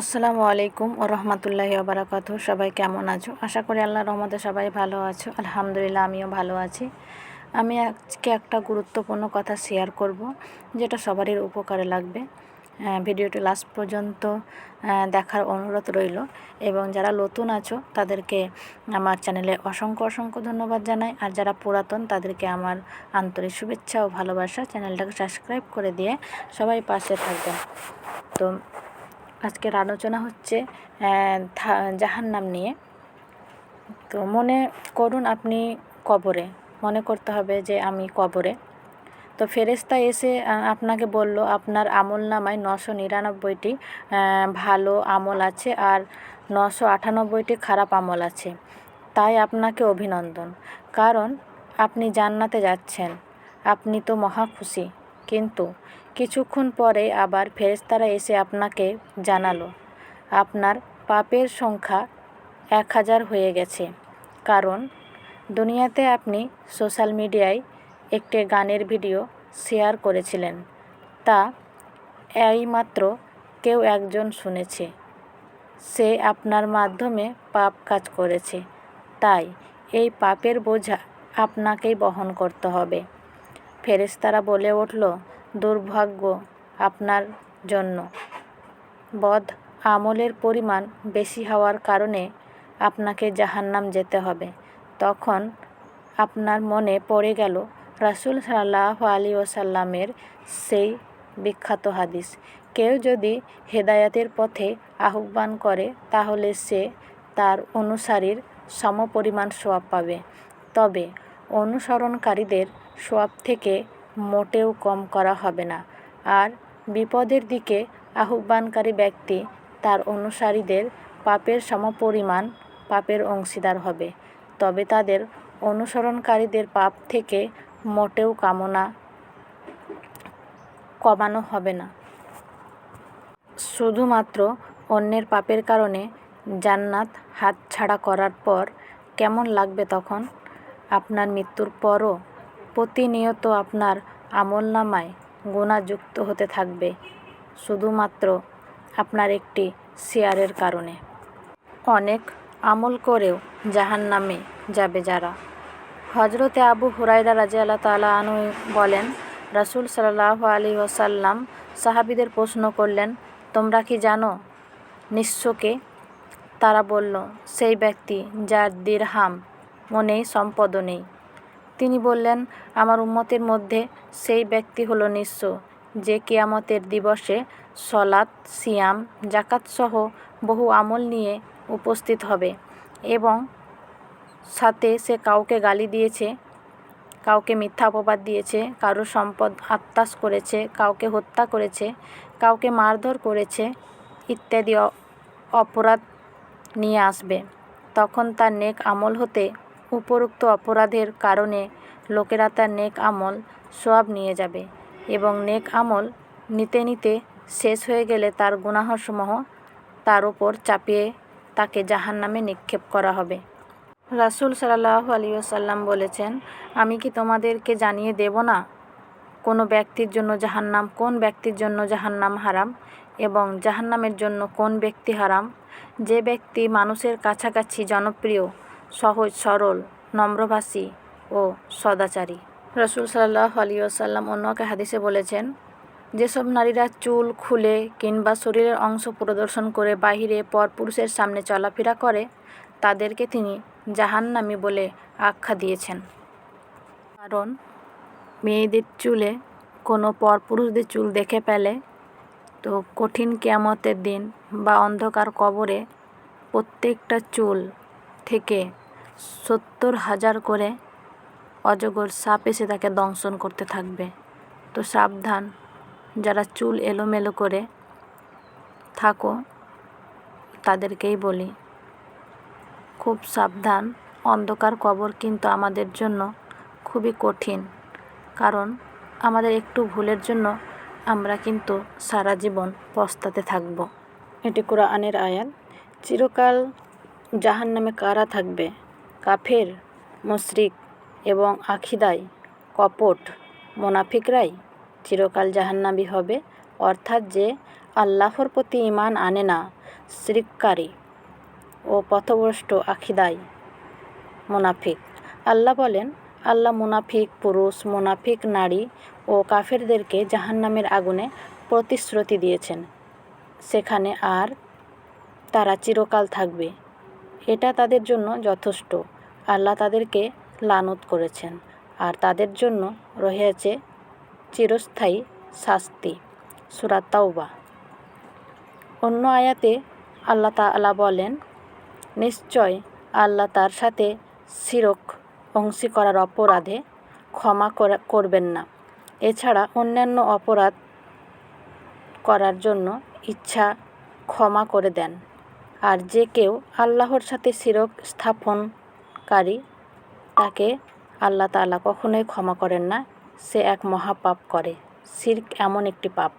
আসসালামু আলাইকুম ও রহমতুল্লাহি বারাকাতু। সবাই কেমন আছো? আশা করি আল্লাহ রহমতে সবাই ভালো আছো। আলহামদুলিল্লাহ, আমিও ভালো আছি। আমি আজকে একটা গুরুত্বপূর্ণ কথা শেয়ার করব, যেটা সবারই উপকারে লাগবে। ভিডিওটি লাস্ট পর্যন্ত দেখার অনুরোধ রইল। এবং যারা নতুন আছো, তাদেরকে আমার চ্যানেলে অসংখ্য অসংখ্য ধন্যবাদ জানাই। আর যারা পুরাতন, তাদেরকে আমার আন্তরিক শুভেচ্ছা ও ভালোবাসা চ্যানেলটাকে সাবস্ক্রাইব করে দিয়ে সবাই পাশে থাকবেন। তো আজকের আলোচনা হচ্ছে জাহান্নাম নিয়ে। তো মনে করুন আপনি কবরে, মনে করতে হবে যে আমি কবরে। তো ফেরেশতা এসে আপনাকে বলল, আপনার আমল নামায় নশো নিরানব্বইটি ভালো আমল আছে আর নশো আটানব্বইটি খারাপ আমল আছে। তাই আপনাকে অভিনন্দন। কারণ আপনি জান্নাতে যাচ্ছেন। আপনি তো মহা খুশি। কিন্তু কিছুক্ষণ পরে আবার ফেরেশতারা এসে আপনাকে জানালো। আপনার পাপের সংখ্যা এক হাজার হয়ে গেছে। কারণ দুনিয়াতে আপনি সোশ্যাল মিডিয়ায় একটি গানের ভিডিও শেয়ার করেছিলেন। তা এইমাত্র কেউ একজন শুনেছে। সে আপনার মাধ্যমে পাপ কাজ করেছে। তাই এই পাপের বোঝা আপনাকেই বহন করতে হবে। ফেরেশতারা বলে উঠল, দুর্ভাগ্য আপনার জন্য। বদ আমলের পরিমাণ বেশি হওয়ার কারণে আপনাকে জাহান্নাম যেতে হবে। তখন আপনার মনে পড়ে গেল, রাসূল সাল্লাহ আলী ওসাল্লামের সেই বিখ্যাত হাদিস। কেউ যদি হেদায়াতের পথে আহ্বান করে, তাহলে সে তার অনুসারীর সমপরিমাণ সোয়াব পাবে। তবে অনুসরণকারীদের সোয়াব থেকে মোটেও কম করা হবে না। আর বিপদের দিকে আহ্বানকারী ব্যক্তি তার অনুসারীদের পাপের সমপরিমাণ পাপের অংশীদার হবে। তবে তাদের অনুসরণকারীদের পাপ থেকে মোটেও কামনা কমানো হবে না। শুধুমাত্র অন্যের পাপের কারণে জান্নাত হাতছাড়া করার পর কেমন লাগবে তখন? আপনার মৃত্যুর পরও প্রতিনিয়ত আপনার আমলনামায় গুণা যুক্ত হতে থাকবে, শুধুমাত্র আপনার একটি শেয়ারের কারণে। অনেক আমল করেও জাহান্নামে যাবে যারা। হজরতে আবু হুরাইরা রাজি আল্লাহ তালা আনু বলেন, রাসূল সাল্লাহ আলী ওসাল্লাম সাহাবিদের প্রশ্ন করলেন, তোমরা কি জানো? নিঃস্বকে তারা বলল, সেই ব্যক্তি যার দিরহাম ও নেই, সম্পদও নেই। তিনি বললেন, আমার উম্মতের মধ্যে সেই ব্যক্তি হলো নিঃস্ব, যে কিয়ামতের দিবসে সলাৎ, সিয়াম জাকাতসহ বহু আমল নিয়ে উপস্থিত হবে এবং সাথে সে কাউকে গালি দিয়েছে, কাউকে মিথ্যা অপবাদ দিয়েছে, কারও সম্পদ আত্মাস করেছে, কাউকে হত্যা করেছে, কাউকে মারধর করেছে ইত্যাদি অপরাধ নিয়ে আসবে। তখন তার নেক আমল হতে উপরোক্ত অপরাধের কারণে লোকেরা তার নেক আমল সব নিয়ে যাবে এবং নেক আমল নিতে নিতে শেষ হয়ে গেলে তার গুনাহসমূহ তার উপর চাপিয়ে তাকে জাহান্নামে নিক্ষেপ করা হবে। রাসূল সাল্লাহ আলী বলেছেন, আমি কি তোমাদেরকে জানিয়ে দেব না কোনো ব্যক্তির জন্য জাহান্নাম, কোন ব্যক্তির জন্য জাহান্নাম হারাম এবং জাহান্নামের জন্য কোন ব্যক্তি হারাম? যে ব্যক্তি মানুষের কাছাকাছি জনপ্রিয় সহজ, সরল, নম্রভাষী ও সদাচারী। রসুল সাল্লাহ আলী আসাল্লাম অন্য এক হাদিসে বলেছেন, যেসব নারীরা চুল, খুলে কিংবা শরীরের অংশ প্রদর্শন করে বাহিরে পরপুরুষের সামনে চলাফেরা করে, তাদেরকে তিনি জাহান্নামী বলে আখ্যা দিয়েছেন। কারণ মেয়েদের চুলে কোনো পরপুরুষদের চুল দেখে পেলে তো কঠিন কেয়ামতের দিন বা অন্ধকার কবরে প্রত্যেকটা চুল থেকে সত্তর হাজার করে অজগর সাপ এসে তাকে দংশন করতে থাকবে। তো সাবধান, যারা চুল এলোমেলো করে থাকো, তাদেরকেই বলি, খুব সাবধান। অন্ধকার কবর কিন্তু আমাদের জন্য খুবই কঠিন, কারণ আমাদের একটু ভুলের জন্য আমরা কিন্তু সারা জীবন পস্তাতে থাকব। এটি কোরআনের আয়াত, চিরকাল জাহান নামে কারা থাকবে? কাফের, মুশরিক এবং আখিদাই কপট মোনাফিকরাই চিরকাল জাহান্নাবী হবে। অর্থাৎ যে আল্লাহর প্রতি ইমান আনে না, শিরিককারী ও পথভ্রষ্ট আখিদাই মুনাফিক। আল্লাহ বলেন, আল্লাহ মুনাফিক, পুরুষ, মুনাফিক, নারী ও কাফেরদেরকে জাহান্নামের আগুনে প্রতিশ্রুতি দিয়েছেন। সেখানে আর তারা চিরকাল থাকবে। এটা তাদের জন্য যথেষ্ট। আল্লাহ তাদেরকে লানত করেছেন আর তাদের জন্য রয়েছে চিরস্থায়ী শাস্তি। তাওবা। অন্য আয়াতে আল্লাহ তাআলা বলেন, নিশ্চয় আল্লাহ তার সাথে শিরক, অংশী করার অপরাধে ক্ষমা করা- করবেন না। এছাড়া অন্যান্য অপরাধ করার জন্য ইচ্ছা ক্ষমা করে দেন। আর যে কেউ আল্লাহর সাথে শিরক স্থাপনকারী তাকে আল্লাহ তাআলা কখনোই ক্ষমা করেন না। সে এক মহাপাপ করে। শিরক এমন একটি পাপ।